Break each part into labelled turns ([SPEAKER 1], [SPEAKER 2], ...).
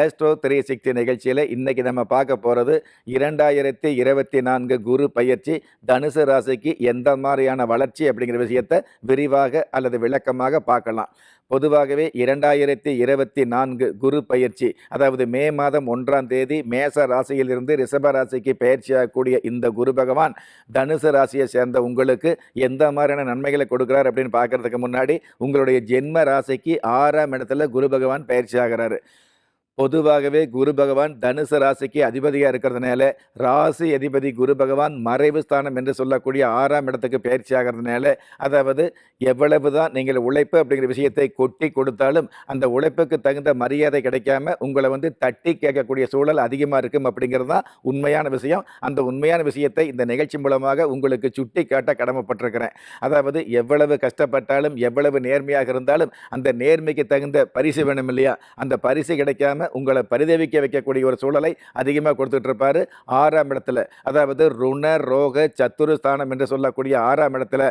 [SPEAKER 1] Astro three sixty நிகழ்ச்சியில் இன்றைக்கி நம்ம பார்க்க போகிறது இரண்டாயிரத்தி இருபத்தி நான்கு குரு பயிற்சி தனுசு ராசிக்கு எந்த மாதிரியான வளர்ச்சி அப்படிங்கிற விஷயத்தை விரிவாக அல்லது விளக்கமாக பார்க்கலாம். பொதுவாகவே இரண்டாயிரத்தி இருபத்தி நான்கு குரு பயிற்சி அதாவது மே மாதம் ஒன்றாம் தேதி மேச ராசியிலிருந்து ரிஷப ராசிக்கு பயிற்சியாகக்கூடிய இந்த குரு பகவான் தனுசு ராசியை சேர்ந்த உங்களுக்கு எந்த மாதிரியான நன்மைகளை கொடுக்குறார் அப்படின்னு பார்க்கறதுக்கு முன்னாடி உங்களுடைய ஜென்ம ராசிக்கு ஆறாம் இடத்துல குரு பகவான் பயிற்சி ஆகிறாரு. பொதுவாகவே குரு பகவான் தனுசு ராசிக்கு அதிபதியாக இருக்கிறதுனால ராசி அதிபதி குரு பகவான் மறைவு ஸ்தானம் என்று சொல்லக்கூடிய ஆறாம் இடத்துக்கு பயிற்சி ஆகிறதுனால அதாவது எவ்வளவு தான் நீங்கள் உழைப்பு அப்படிங்கிற விஷயத்தை கொட்டி கொடுத்தாலும் அந்த உழைப்புக்கு தகுந்த மரியாதை கிடைக்காம உங்களை வந்து தட்டி கேட்கக்கூடிய சூழல் அதிகமாக இருக்கும் அப்படிங்கிறது தான் உண்மையான விஷயம். அந்த உண்மையான விஷயத்தை இந்த நிகழ்ச்சி மூலமாக உங்களுக்கு சுட்டி காட்ட கடமைப்பட்டிருக்கிறேன். அதாவது எவ்வளவு கஷ்டப்பட்டாலும் எவ்வளவு நேர்மையாக இருந்தாலும் அந்த நேர்மைக்கு தகுந்த பரிசு வேணும் இல்லையா அந்த பரிசு கிடைக்காம உங்களை பரிதவிக்க வைக்கக்கூடிய ஒரு சூழலை அதிகமாக கொடுத்துட்டு இருப்பாரு. ஆறாம் இடத்துல அதாவது ருண ரோக சத்துரு ஸ்தானம் என்று சொல்லக்கூடிய ஆறாம் இடத்துல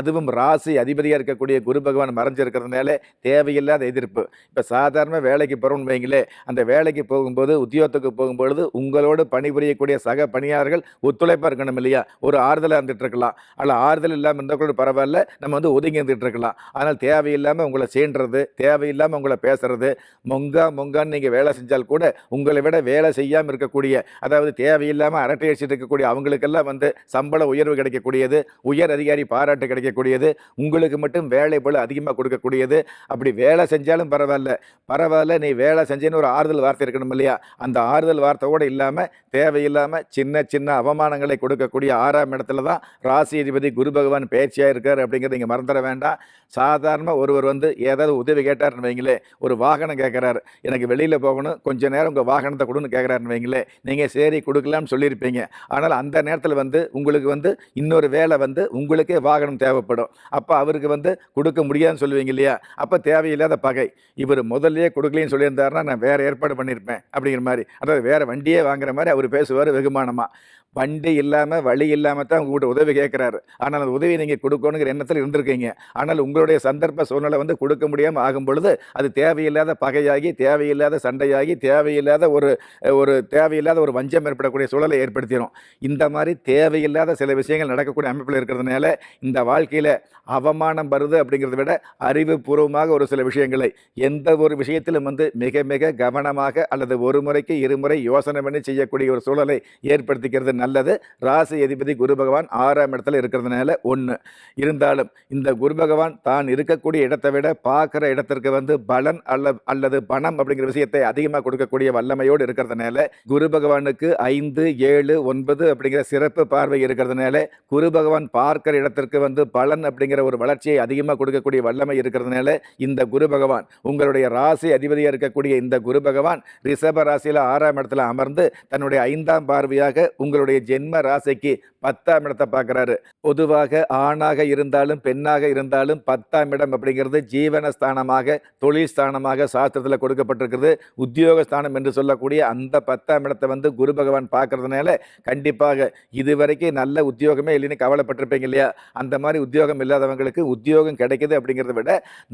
[SPEAKER 1] அதுவும் ராசி அதிபதியாக இருக்கக்கூடிய குரு பகவான் மறைஞ்சிருக்கிறதுனால தேவையில்லாத எதிர்ப்பு. இப்போ சாதாரண வேலைக்கு போகிறோம்னு வைங்களே அந்த வேலைக்கு போகும்போது உத்தியோகத்துக்கு போகும்பொழுது உங்களோடு பணிபுரியக்கூடிய சக பணியாளர்கள் ஒத்துழைப்பாக இருக்கணும் இல்லையா? ஒரு ஆறுதலாக இருந்துட்டு இருக்கலாம். அல்ல ஆறுதல் இல்லாமல் இருந்தால் கூட பரவாயில்ல நம்ம வந்து ஒதுங்கி இருந்துட்டு இருக்கலாம். ஆனால் தேவையில்லாமல் உங்களை சீண்டுறது தேவையில்லாமல் உங்களை பேசுறது மொங்கா மொங்கான்னு நீங்கள் வேலை வேலை செஞ்சால் கூட உங்களை விட வேலை செய்யாமல் இருக்கக்கூடிய அதாவது தேவையில்லாமல் அரட்டை அடிச்சுட்டு இருக்கக்கூடிய அவங்களுக்கெல்லாம் வந்து சம்பள உயர்வு கிடைக்கக்கூடியது உயர் அதிகாரி பாராட்டு கிடைக்கக்கூடியது உங்களுக்கு மட்டும் வேலை போல அதிகமாக கொடுக்கக்கூடியது. அப்படி வேலை செஞ்சாலும் பரவாயில்ல. பரவாயில்ல நீ வேலை செஞ்சேன்னு ஒரு ஆறுதல் வார்த்தை இருக்கணும் இல்லையா? அந்த ஆறுதல் வார்த்தையோடு இல்லாமல் தேவையில்லாமல் சின்ன சின்ன அவமானங்களை கொடுக்கக்கூடிய ஆறாம் இடத்துல தான் ராசி அதிபதி குரு பகவான் பேச்சியாக இருக்கார் அப்படிங்கிறத நீங்கள் மறந்துட வேண்டாம். சாதாரணமாக ஒருவர் வந்து ஏதாவது உதவி கேட்டார்னு வைங்களே ஒரு வாகனம் கேட்குறாரு எனக்கு வெளியில் போகணும். கொஞ்ச நேரம் உங்கள் வாகனத்தை கொடுன்னு கேட்குறாருன்னு வைங்களே நீங்கள் சரி கொடுக்கலாம்னு சொல்லியிருப்பீங்க. ஆனால் அந்த நேரத்தில் வந்து உங்களுக்கு வந்து இன்னொரு வேலை வந்து உங்களுக்கே வாகனம் தேவைப்படும். அப்போ அவருக்கு வந்து கொடுக்க முடியாதுன்னு சொல்லுவீங்க இல்லையா? அப்போ தேவையில்லாத பகை. இவர் முதல்லையே கொடுக்கலன்னு சொல்லியிருந்தாருன்னா நான் வேறு ஏற்பாடு பண்ணியிருப்பேன் அப்படிங்கிற மாதிரி. அதாவது வேறு வண்டியே வாங்குற மாதிரி அவர் பேசுவார் வெகுமானமாக வண்டி இல்லாமல் வழி இல்லாமல் தான் உங்கள்கிட்ட உதவி கேட்குறாரு ஆனால் அந்த உதவி நீங்கள் கொடுக்கணுங்கிற எண்ணத்தில் இருந்திருக்கீங்க. ஆனால் உங்களுடைய சந்தர்ப்ப சூழ்நிலை வந்து கொடுக்க முடியாமல் ஆகும் பொழுது அது தேவையில்லாத பகையாகி தேவையில்லாத சண்டையாகி தேவையில்லாத ஒரு ஒரு தேவையில்லாத ஒரு வஞ்சம் ஏற்படக்கூடிய சூழலை ஏற்படுத்திடும் இந்த மாதிரி தேவையில்லாத சில விஷயங்கள் நடக்கக்கூடிய அமைப்பில் இருக்கிறதுனால இந்த வாழ்க்கையில் அவமானம் வருது அப்படிங்கிறத விட அறிவுபூர்வமாக ஒரு சில விஷயங்களை எந்த ஒரு விஷயத்திலும் வந்து மிக மிக கவனமாக அல்லது ஒரு முறைக்கு இருமுறை யோசனை பண்ணி செய்யக்கூடிய ஒரு சூழலை ஏற்படுத்திக்கிறது நல்லது. ராசி அதிபதி குரு பகவான் ஆறாம் இடத்துல இருக்கிறதுனால ஒன்று இருந்தாலும் இந்த குரு பகவான் தான் இருக்கக்கூடிய இடத்தை விட பார்க்குற இடத்திற்கு வந்து பலன் அல்ல அல்லது பணம் அப்படிங்கிற விஷயத்தை அதிகமாக கொடுக்கக்கூடிய வல்லமையோடு இருக்கிறதுனால குரு பகவானுக்கு ஐந்து ஏழு ஒன்பது அப்படிங்கிற சிறப்பு பார்வை இருக்கிறதுனால குரு பகவான் பார்க்கிற இடத்திற்கு வந்து பலன் அப்படிங்கிற ஒரு வளர்ச்சியை அதிகமாக கொடுக்கக்கூடிய வல்லமை இருக்கிறதுனால இந்த குரு பகவான் உங்களுடைய ராசி அதிபதியாக இருக்கக்கூடிய இந்த குரு பகவான் ரிஷப ராசியில் ஆறாம் இடத்துல அமர்ந்து தன்னுடைய ஐந்தாம் பார்வையாக உங்களுடைய ஜென்ம ராசிக்கு பத்தாம் இடத்தை பார்க்குறாரு. பொதுவாக ஆணாக இருந்தாலும் பெண்ணாக இருந்தாலும் பத்தாம் இடம் அப்படிங்கிறது ஜீவன ஸ்தானமாக தொழில் ஸ்தானமாக சாஸ்திரத்தில் கொடுக்கப்பட்டிருக்கிறது. உத்தியோக ஸ்தானம் என்று சொல்லக்கூடிய அந்த பத்தாம் இடத்தை வந்து குரு பகவான் பார்க்கறதுனால கண்டிப்பாக இதுவரைக்கும் நல்ல உத்தியோகமே இல்லைன்னு கவலைப்பட்டிருப்பீங்க இல்லையா? அந்த மாதிரி உத்தியோகம் இல்லாதவங்களுக்கு உத்தியோகம் கிடைக்குது அப்படிங்கிறத விட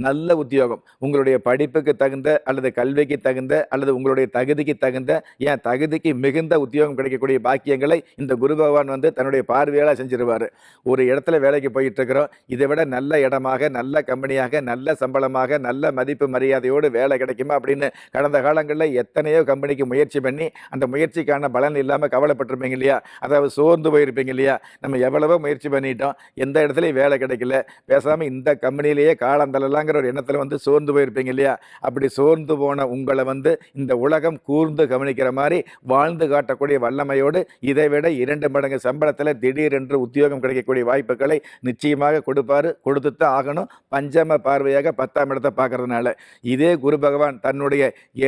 [SPEAKER 1] நல்ல உத்தியோகம். உங்களுடைய படிப்புக்கு தகுந்த அல்லது கல்விக்கு தகுந்த அல்லது உங்களுடைய தகுதிக்கு தகுந்த ஏன் தகுதிக்கு மிகுந்த உத்தியோகம் கிடைக்கக்கூடிய பாக்கியங்களை இந்த குரு பகவான் வந்து தன்னுடைய பார்வையால் செஞ்சிருவார். ஒரு இடத்துல வேலைக்கு போயிட்டு இருக்கிறோம் இதை விட நல்ல இடமாக நல்ல கம்பெனியாக நல்ல சம்பளமாக நல்ல மதிப்பு மரியாதையோடு வேலை கிடைக்குமா அப்படின்னு கடந்த காலங்களில் எத்தனையோ கம்பெனிக்கு முயற்சி பண்ணி அந்த முயற்சிக்கான பலன் இல்லாமல் கவலைப்பட்டிருப்பீங்க இல்லையா? அதாவது சோர்ந்து போயிருப்பீங்க இல்லையா? நம்ம எவ்வளவோ முயற்சி பண்ணிட்டோம். எந்த இடத்துலையும் வேலை கிடைக்கல. பேசாமல் இந்த கம்பெனிலேயே காலந்தள்ளலாங்கிற ஒரு எண்ணத்தில் வந்து சோர்ந்து போயிருப்பீங்க இல்லையா? அப்படி சோர்ந்து போன உங்களை வந்து இந்த உலகம் கூர்ந்து கவனிக்கிற மாதிரி வாழ்ந்து காட்டக்கூடிய வல்லமையோடு இதை விட இரண்டு மடங்கு சம்பளத்தில் திடீரென்று உத்தியோகம் கிடைக்க கிடைக்கக்கூடிய வாய்ப்புகளை நிச்சயமாக கொடுப்பாரு. கொடுத்துத்தான் ஆகணும். பஞ்சம பார்வையாக பத்தாம் இடத்தை பார்க்கறதுனால. இதே குரு பகவான் தன்னுடைய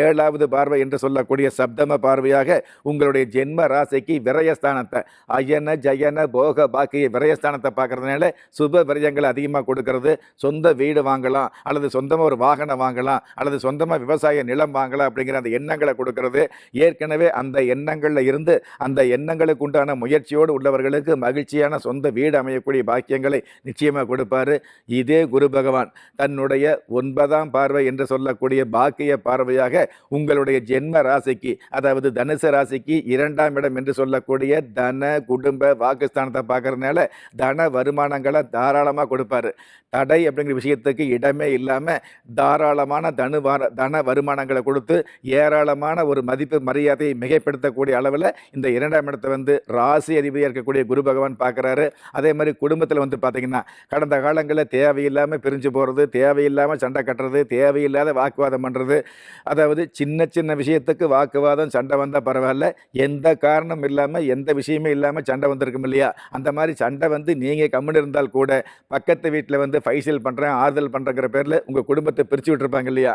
[SPEAKER 1] ஏழாவது பார்வை என்று சொல்லக்கூடிய சப்தம பார்வையாக உங்களுடைய ஜென்ம ராசிக்கு விரயஸ்தானத்தை அயன ஜயன போக பாக்கிய விரயஸ்தானத்தை பார்க்கறதுனால சுப விரயங்களை அதிகமாக கொடுக்கறது. சொந்த வீடு வாங்கலாம் அல்லது சொந்தமாக ஒரு வாகனம் வாங்கலாம் அல்லது சொந்தமாக விவசாய நிலம் வாங்கலாம் அப்படிங்கிற அந்த எண்ணங்களை கொடுக்கறது. ஏற்கனவே அந்த எண்ணங்களில் இருந்து அந்த எண்ணங்களுக்கு உண்டான முயற்சியோடு உள்ளவர்களுக்கு மகிழ்ச்சியான சொந்த வீடு அமையக்கூடிய பாக்கியங்களை நிச்சயமாக கொடுப்பாரு. இதே குரு பகவான் தன்னுடைய ஒன்பதாம் பார்வை என்று சொல்லக்கூடிய பாக்கிய பார்வையாக உங்களுடைய ஜென்ம ராசிக்கு அதாவது தனுசு ராசிக்கு இரண்டாம் இடம் என்று சொல்லக்கூடிய தன குடும்ப வாக்குஸ்தானத்தை பார்க்கறதுனால தன வருமானங்களை தாராளமாக கொடுப்பாரு. தடை அப்படிங்கிற விஷயத்துக்கு இடமே இல்லாமல் தாராளமான தனு வார தன வருமானங்களை கொடுத்து ஏராளமான ஒரு மதிப்பு மரியாதையை மிகைப்படுத்தக்கூடிய அளவில் இந்த இரண்டாம் இடத்தை வந்து ராசி அதிபதியாக இருக்கக்கூடிய குரு பகவான் பார்க்குறாரு. அதே மாதிரி குடும்பத்தில் வந்து பார்த்திங்கன்னா கடந்த காலங்களில் தேவையில்லாமல் பிரிஞ்சு போகிறது தேவையில்லாமல் சண்டை கட்டுறது தேவையில்லாத வாக்குவாதம் பண்ணுறது அதாவது சின்ன சின்ன விஷயத்துக்கு வாக்குவாதம் சண்டை வந்தால் பரவாயில்ல எந்த காரணம் இல்லாமல் எந்த விஷயமே இல்லாமல் சண்டை வந்திருக்கும் இல்லையா? அந்த மாதிரி சண்டை வந்து நீங்கள் கம்முன்னு இருந்தால் கூட பக்கத்து வீட்டில் வந்து ஃபைசல் பண்ணுறேன் ஆறுதல் பண்ணுறங்கிற பேரில் உங்கள் குடும்பத்தை பிரித்து விட்டுருப்பாங்க இல்லையா?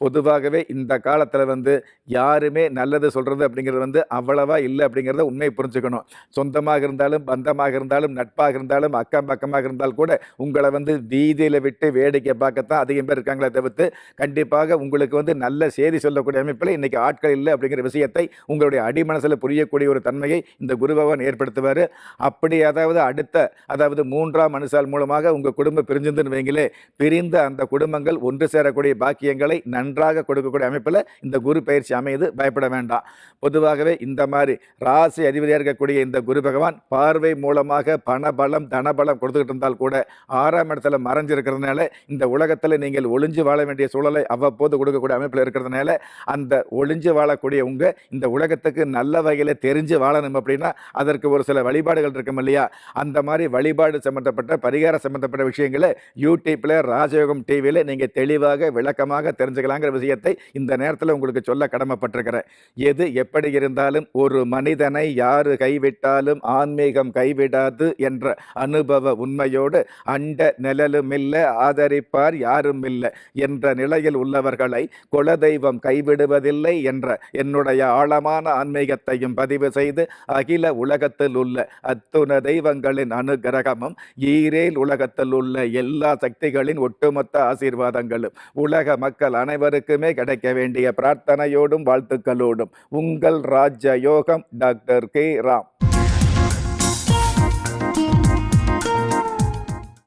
[SPEAKER 1] பொதுவாகவே இந்த காலத்தில் வந்து யாருமே நல்லது சொல்கிறது அப்படிங்கிறது வந்து அவ்வளவா இல்லை அப்படிங்கிறத உண்மையை புரிஞ்சுக்கணும். சொந்தமாக இருந்தாலும் பந்தமாக இருந்தாலும் நட்பாக இருந்தாலும் அக்கம் பக்கமாக இருந்தால் கூட உங்களை வந்து வீதியில் விட்டு வேடிக்கை பார்க்கத்தான் அதிகம் பேர் இருக்காங்களே தவிர்த்து கண்டிப்பாக உங்களுக்கு வந்து நல்ல செய்தி சொல்லக்கூடிய அமைப்பில் இன்றைக்கி ஆட்கள் இல்லை அப்படிங்கிற விஷயத்தை உங்களுடைய அடிமனசில் புரியக்கூடிய ஒரு தன்மையை இந்த குரு பகவான் ஏற்படுத்துவார். அப்படி அதாவது அடுத்த அதாவது மூன்றாம் மனுஷால் மூலமாக உங்கள் குடும்பம் பிரிஞ்சிருந்துன்னு வைங்களே பிரிந்த அந்த குடும்பங்கள் ஒன்று சேரக்கூடிய பாக்கியங்களை நன் நன்றாக கொடுக்கக்கூடிய அமைப்பில் இந்த குரு பயிற்சி அமையுது. பயப்பட வேண்டாம். பொதுவாகவே இந்த மாதிரி ராசி அதிபதியாக இருக்கக்கூடிய இந்த குரு பகவான் பார்வை மூலமாக பணபலம் தனபலம் கொடுத்துக்கிட்டு இருந்தால் கூட ஆறாம் இடத்துல மறைஞ்சிருக்கிறதுனால இந்த உலகத்தில் நீங்கள் ஒளிஞ்சு வாழ வேண்டிய சூழலை அவ்வப்போது கொடுக்கக்கூடிய அமைப்பில் இருக்கிறதுனால அந்த ஒளிஞ்சு வாழக்கூடிய உங்கள் இந்த உலகத்துக்கு நல்ல வகையில் தெரிஞ்சு வாழணும் அப்படின்னா அதற்கு ஒரு சில வழிபாடுகள் இருக்கும் இல்லையா? அந்த மாதிரி வழிபாடு சம்மந்தப்பட்ட பரிகார சம்மந்தப்பட்ட விஷயங்களை யூடியூப்பில் ராஜயோகம் டிவியில் நீங்கள் தெளிவாக விளக்கமாக தெரிஞ்சுக்கலாம். இருக்கிறாங்கிற விஷயத்தை இந்த நேரத்தில் உங்களுக்கு சொல்ல கடமைப்பட்டிருக்கிறேன். எது எப்படி இருந்தாலும் ஒரு மனிதனை யாரு கைவிட்டாலும் ஆன்மீகம் கைவிடாது என்ற அனுபவ உண்மையோடு அண்ட நிழலுமில்லை ஆதரிப்பார் யாரும் இல்லை என்ற நிலையில் உள்ளவர்களை குலதெய்வம் கைவிடுவதில்லை என்ற என்னுடைய ஆழமான ஆன்மீகத்தையும் பதிவு செய்து அகில உலகத்தில் உள்ள அத்துண தெய்வங்களின் அனுகிரகமும் ஈரேல் உலகத்தில் உள்ள எல்லா சக்திகளின் ஒட்டுமொத்த ஆசீர்வாதங்களும் உலக மக்கள் அனைவரும் அனைவருக்குமே கிடைக்க வேண்டிய பிரார்த்தனையோடும் வாழ்த்துக்களோடும் உங்கள் ராஜ யோகம் டாக்டர் கே ராம்.